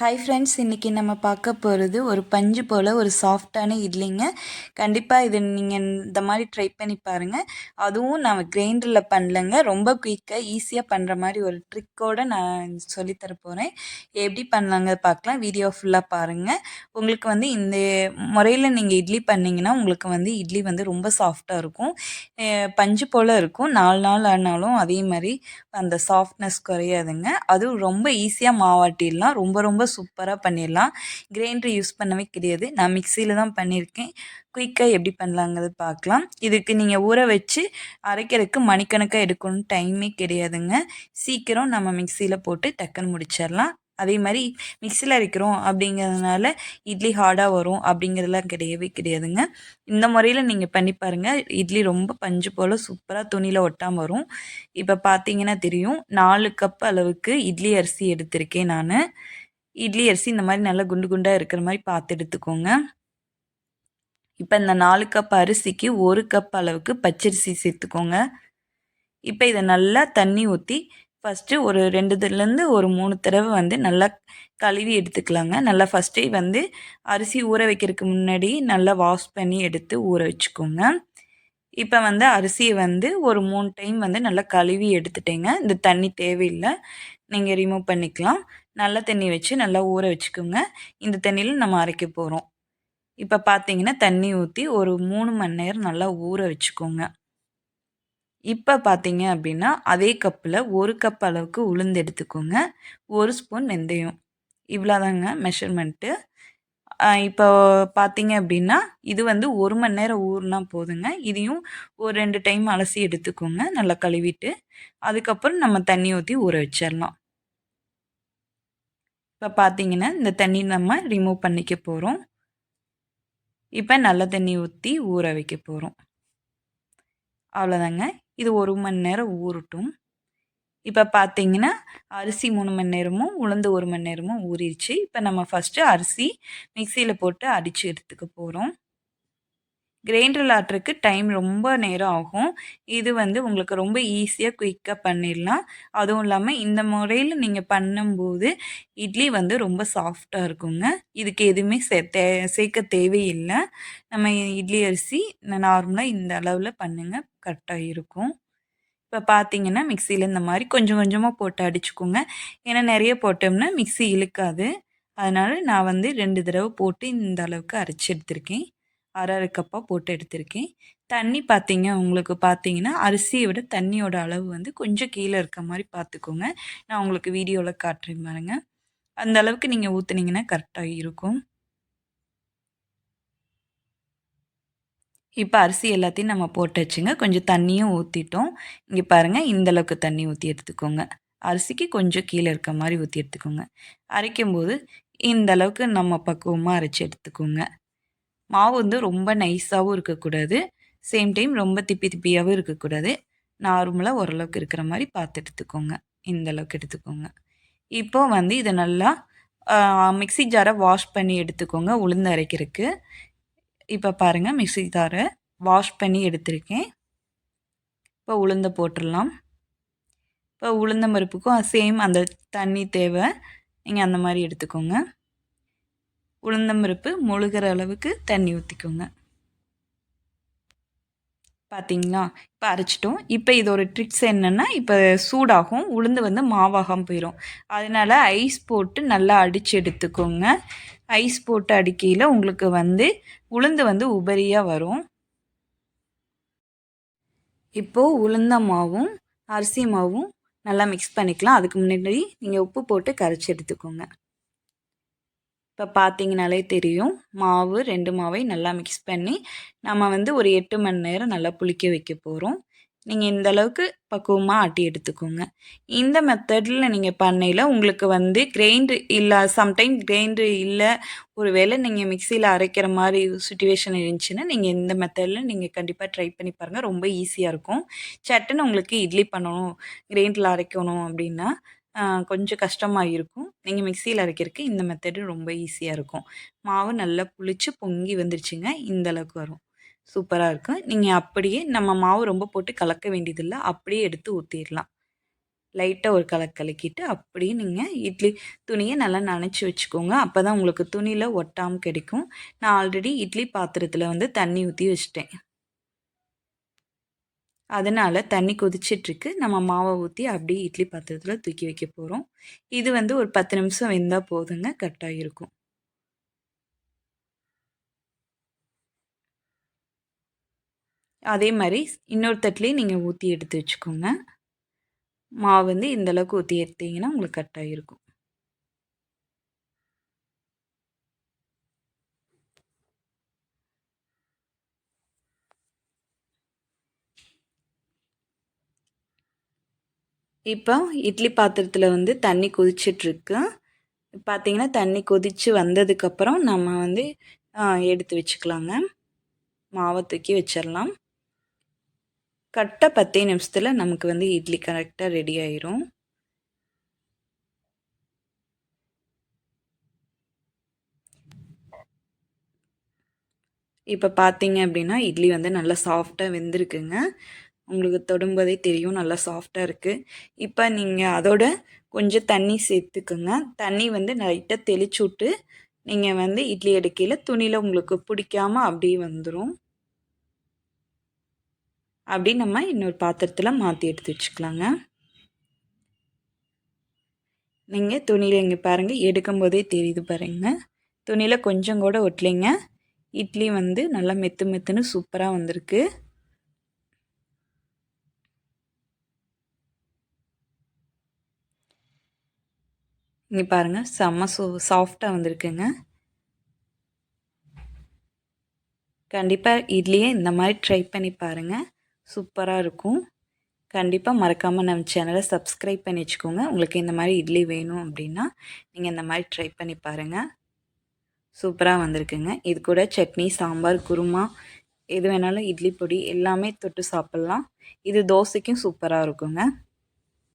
Hi friends இன்றைக்கி நம்ம பார்க்க போகிறது ஒரு பஞ்சு போல் ஒரு சாஃப்டான இட்லிங்க. கண்டிப்பாக இது நீங்கள் இந்த மாதிரி ட்ரை பண்ணி பாருங்கள் அதுவும் நான் கிரைண்டரில் பண்ணலங்க. ரொம்ப குயிக்காக ஈஸியாக பண்ணுற மாதிரி ஒரு ட்ரிக்கோடு நான் சொல்லித்தர போகிறேன் எப்படி பண்ணலாங்க பார்க்கலாம். வீடியோ ஃபுல்லாக பாருங்கள் உங்களுக்கு வந்து இந்த முறையில் நீங்கள் இட்லி பண்ணிங்கன்னா உங்களுக்கு வந்து இட்லி வந்து ரொம்ப சாஃப்டாக இருக்கும். பஞ்சு போல் இருக்கும். நாலு நாள் ஆனாலும் அதே மாதிரி அந்த சாஃப்ட்னஸ் குறையாதுங்க. அதுவும் ரொம்ப ஈஸியாக மாவாட்டிடலாம். ரொம்ப ரொம்ப சூப்பராக பண்ணிடலாம் கிரைண்டர் யூஸ் பண்ணவே கிடையாது. நான் மிக்சியில் தான் பண்ணியிருக்கேன் குயிக்காக எப்படி பண்ணலாங்கிறது பார்க்கலாம். இதுக்கு நீங்கள் ஊற வச்சு அரைக்கிறதுக்கு மணிக்கணக்காக எடுக்கணும் டைமே கிடையாதுங்க. சீக்கிரம் நம்ம மிக்சியில் போட்டு டக்குன்னு முடிச்சிடலாம் அதே மாதிரி மிக்சியில் அரைக்கிறோம் அப்படிங்கிறதுனால இட்லி ஹார்டாக வரும் அப்படிங்கிறதுலாம் கிடையவே கிடையாதுங்க. இந்த முறையில் நீங்கள் பண்ணி பாருங்கள் இட்லி ரொம்ப பஞ்சு போல் சூப்பராக துணியில் ஒட்டாமல் வரும். இப்போ பார்த்தீங்கன்னா தெரியும். நாலு கப் அளவுக்கு இட்லி அரிசி எடுத்திருக்கேன் நான். இட்லி அரிசி இந்த மாதிரி நல்லா குண்டு குண்டாக இருக்கிற மாதிரி பார்த்து எடுத்துக்கோங்க. இப்போ இந்த நாலு கப் அரிசிக்கு ஒரு கப் அளவுக்கு பச்சரிசி சேர்த்துக்கோங்க. இப்போ இதை நல்லா தண்ணி ஊற்றி ஃபஸ்ட்டு ஒரு ரெண்டுலேருந்து ஒரு மூணு தடவை வந்து நல்லா கழுவி எடுத்துக்கலாங்க. நல்லா ஃபஸ்ட்டே வந்து அரிசி ஊற வைக்கிறதுக்கு முன்னாடி நல்லா வாஷ் பண்ணி எடுத்து ஊற வச்சுக்கோங்க. இப்போ வந்து அரிசியை வந்து ஒரு மூணு டைம் வந்து நல்லா கழுவி எடுத்துட்டேங்க. இந்த தண்ணி தேவையில்லை. நீங்கள் ரிமூவ் பண்ணிக்கலாம். நல்ல தண்ணி வச்சு நல்லா ஊற வச்சுக்கோங்க. இந்த தண்ணியில் நம்ம அரைக்க போகிறோம் இப்போ பார்த்தீங்கன்னா தண்ணி ஊற்றி ஒரு மூணு மணி நேரம் நல்லா ஊற வச்சுக்கோங்க. இப்போ பார்த்தீங்க அப்படின்னா அதே கப்பில் ஒரு கப் அளவுக்கு உளுந்து எடுத்துக்கோங்க. ஒரு ஸ்பூன் வெந்தயம். இவ்வளோதாங்க மெஷர்மெண்ட்டு இப்போ பார்த்தீங்க அப்படின்னா இது வந்து ஒரு மணி நேரம் ஊறுனா போதுங்க. இதையும் ஒரு ரெண்டு டைம் அலசி எடுத்துக்கோங்க. நல்லா கழுவிட்டு. அதுக்கப்புறம் நம்ம தண்ணி ஊற்றி ஊற வச்சிடலாம். இப்போ பார்த்தீங்கன்னா இந்த தண்ணி நம்ம ரிமூவ் பண்ணிக்க போகிறோம் இப்போ நல்ல தண்ணி ஊற்றி ஊற வைக்க போகிறோம் அவ்வளோதாங்க இது ஒரு மணி நேரம் ஊறட்டும். இப்போ பார்த்தீங்கன்னா அரிசி மூணு மணி நேரமும் உளுந்து ஒரு மணி நேரமும் ஊறிடுச்சு. இப்போ நம்ம ஃபஸ்ட்டு அரிசி மிக்சியில் போட்டு அடித்து எடுத்துக்க போகிறோம் கிரைண்டரில் ஆட்டுறதுக்கு டைம் ரொம்ப நேரம் ஆகும். இது வந்து உங்களுக்கு ரொம்ப ஈஸியாக குயிக்காக பண்ணிடலாம். அதுவும் இல்லாமல் இந்த முறையில் நீங்கள் பண்ணும்போது இட்லி வந்து ரொம்ப சாஃப்டாக இருக்குங்க. இதுக்கு எதுவுமே சே தே சேர்க்க தேவையில்லை. நம்ம இட்லி அரிசி நார்மலாக இந்த அளவில் பண்ணுங்கள் கரெக்டாக இருக்கும். இப்போ பார்த்தீங்கன்னா மிக்சியில் இந்த மாதிரி கொஞ்சம் கொஞ்சமாக போட்டு அடிச்சுக்கோங்க. ஏன்னா நிறைய போட்டோம்னா மிக்சி இழுக்காது. அதனால் நான் வந்து ரெண்டு தடவை போட்டு இந்த அளவுக்கு அரைச்சி எடுத்திருக்கேன். அரை அரை கப்பாக போட்டு எடுத்திருக்கேன். தண்ணி பார்த்தீங்க உங்களுக்கு பார்த்தீங்கன்னா அரிசியை விட தண்ணியோட அளவு வந்து கொஞ்சம் கீழே இருக்க மாதிரி பார்த்துக்கோங்க நான் உங்களுக்கு வீடியோவில் காட்டுறேன் பாருங்க. அந்த அளவுக்கு நீங்கள் ஊற்றுனீங்கன்னா கரெக்டாக இருக்கும். இப்போ அரிசி எல்லாத்தையும் நம்ம போட்டு வச்சுங்க. கொஞ்சம் தண்ணியும் ஊற்றிட்டோம் இங்கே பாருங்கள் இந்தளவுக்கு தண்ணி ஊற்றி எடுத்துக்கோங்க. அரிசிக்கு கொஞ்சம் கீழே இருக்க மாதிரி ஊற்றி எடுத்துக்கோங்க. அரைக்கும்போது இந்த அளவுக்கு நம்ம பக்குவமாக அரைச்சி எடுத்துக்கோங்க. மாவு வந்து ரொம்ப நைஸாகவும் இருக்கக்கூடாது. சேம் டைம் ரொம்ப திப்பி திப்பியாகவும் இருக்கக்கூடாது. நார்மலாக ஓரளவுக்கு இருக்கிற மாதிரி பார்த்து எடுத்துக்கோங்க. இந்த அளவுக்கு எடுத்துக்கோங்க. இப்போ வந்து இதை நல்லா மிக்சி ஜாரை வாஷ் பண்ணி எடுத்துக்கோங்க உளுந்து அரைக்கிறதுக்கு. இப்போ பாருங்கள் மிக்சி ஜாரை வாஷ் பண்ணி எடுத்திருக்கேன். இப்போ உளுந்தை போட்டுடலாம். இப்போ உளுந்த பருப்புக்கும் சேம் அந்த தண்ணி தேவை. நீங்கள் அந்த மாதிரி எடுத்துக்கோங்க. உளுந்தம்பருப்பு முழுகிற அளவுக்கு தண்ணி ஊற்றிக்கோங்க பார்த்தீங்களா இப்போ அரைச்சிட்டோம். இப்போ இதோட ட்ரிக்ஸ் என்னென்னா இப்போ சூடாகும். உளுந்து வந்து மாவாகாமல் போயிடும் அதனால் ஐஸ் போட்டு நல்லா அடித்து எடுத்துக்கோங்க. ஐஸ் போட்டு அடிக்கையில் உங்களுக்கு வந்து உளுந்து வந்து உபரியாக வரும். இப்போது உளுந்த மாவும் அரிசி மாவும் நல்லா மிக்ஸ் பண்ணிக்கலாம். அதுக்கு முன்னாடி நீங்கள் உப்பு போட்டு கரைச்சி எடுத்துக்கோங்க. இப்போ பார்த்தீங்கனாலே தெரியும். மாவு ரெண்டு மாவை நல்லா மிக்ஸ் பண்ணி நம்ம வந்து ஒரு எட்டு மணி நேரம் நல்லா புளிக்க வைக்க போகிறோம் நீங்கள் இந்த அளவுக்கு பக்குவமாக ஆட்டி எடுத்துக்கோங்க. இந்த மெத்தடில் நீங்கள் பண்ணையில் உங்களுக்கு வந்து கிரைண்டர் இல்லை சம்டைம் கிரைண்டர் இல்லை ஒரு வேளை நீங்கள் மிக்சியில் அரைக்கிற மாதிரி சுச்சுவேஷன் இருந்துச்சுன்னா நீங்கள் இந்த மெத்தடில் நீங்கள் கண்டிப்பாக ட்ரை பண்ணி பாருங்கள் ரொம்ப ஈஸியாக இருக்கும். சட்டுன்னு உங்களுக்கு இட்லி பண்ணணும் கிரைண்டரில் அரைக்கணும் அப்படின்னா கொஞ்சம் கஷ்டமாக இருக்கும். நீங்கள் மிக்சியில் அரைக்கிறதுக்கு இந்த மெத்தடு ரொம்ப ஈஸியாக இருக்கும். மாவு நல்லா புளிச்சு பொங்கி வந்துருச்சுங்க இந்த அளவுக்கு வரும். சூப்பராக இருக்கும் நீங்கள் அப்படியே நம்ம மாவு ரொம்ப போட்டு கலக்க வேண்டியதில்லை அப்படியே எடுத்து ஊற்றிடலாம் லைட்டாக ஒரு கலக்கு கலக்கிட்டு அப்படியே நீங்கள் இட்லி துணியை நல்லா நனைச்சி வச்சுக்கோங்க. அப்போ தான் உங்களுக்கு துணியில் ஒட்டாமல் கிடைக்கும். நான் ஆல்ரெடி இட்லி பாத்திரத்தில் வந்து தண்ணி ஊற்றி வச்சிட்டேன். அதனால் தண்ணி கொதிச்சிட்ருக்கு. நம்ம மாவை ஊற்றி அப்படியே இட்லி பாத்திரத்தில் தூக்கி வைக்க போகிறோம் இது வந்து ஒரு பத்து நிமிஷம் வெந்தால் போதுங்க கரெக்டாக இருக்கும் அதே மாதிரி இன்னொரு தட்டிலையும் நீங்கள் ஊற்றி எடுத்து வச்சுக்கோங்க. மாவு வந்து இந்தளவுக்கு ஊற்றி எடுத்தீங்கன்னா உங்களுக்கு கரெக்டாக இருக்கும் இப்போ இட்லி பாத்திரத்தில் வந்து தண்ணி கொதிச்சிட்ருக்கு. பார்த்தீங்கன்னா தண்ணி கொதித்து வந்ததுக்கப்புறம் நம்ம வந்து எடுத்து வச்சுக்கலாங்க. மாவை தூக்கி வச்சிடலாம் கரெக்டாக பத்தே நிமிஷத்தில் நமக்கு வந்து இட்லி கரெக்டாக ரெடி ஆயிரும். இப்போ பார்த்தீங்க அப்படின்னா இட்லி வந்து நல்லா சாஃப்டாக வெந்திருக்குங்க. உங்களுக்கு தொடும்போதே தெரியும் நல்லா சாஃப்டாக இருக்குது இப்போ நீங்கள் அதோட கொஞ்சம் தண்ணி சேர்த்துக்குங்க. தண்ணி வந்து லைட்டாக தெளிச்சு விட்டு நீங்கள் வந்து இட்லி எடுக்கையில் துணியில் உங்களுக்கு பிடிக்காமல் அப்படியே வந்துடும் அப்படி நம்ம இன்னொரு பாத்திரத்தில் மாற்றி எடுத்து வச்சுக்கலாங்க. நீங்கள் துணியில் இங்கே பாருங்கள் எடுக்கும்போதே தெரியுது பாருங்கள் துணியில் கொஞ்சம் கூட ஒட்டலைங்க. இட்லி வந்து நல்லா மெத்து மெத்துன்னு சூப்பராக வந்திருக்கு. இங்கே பாருங்கள் செம்ம சோ சாஃப்டாக வந்திருக்குங்க. கண்டிப்பாக இட்லியே இந்த மாதிரி ட்ரை பண்ணி பாருங்கள் சூப்பராக இருக்கும். கண்டிப்பாக மறக்காமல் நம்ம சேனலை சப்ஸ்கிரைப் பண்ணி வச்சுக்கோங்க. உங்களுக்கு இந்த மாதிரி இட்லி வேணும் அப்படின்னா நீங்கள் இந்த மாதிரி ட்ரை பண்ணி பாருங்கள் சூப்பராக வந்திருக்குங்க. இது கூட சட்னி சாம்பார் குருமா எது வேணாலும் இட்லி பொடி எல்லாமே தொட்டு சாப்பிட்லாம். இது தோசைக்கும் சூப்பராக இருக்குங்க.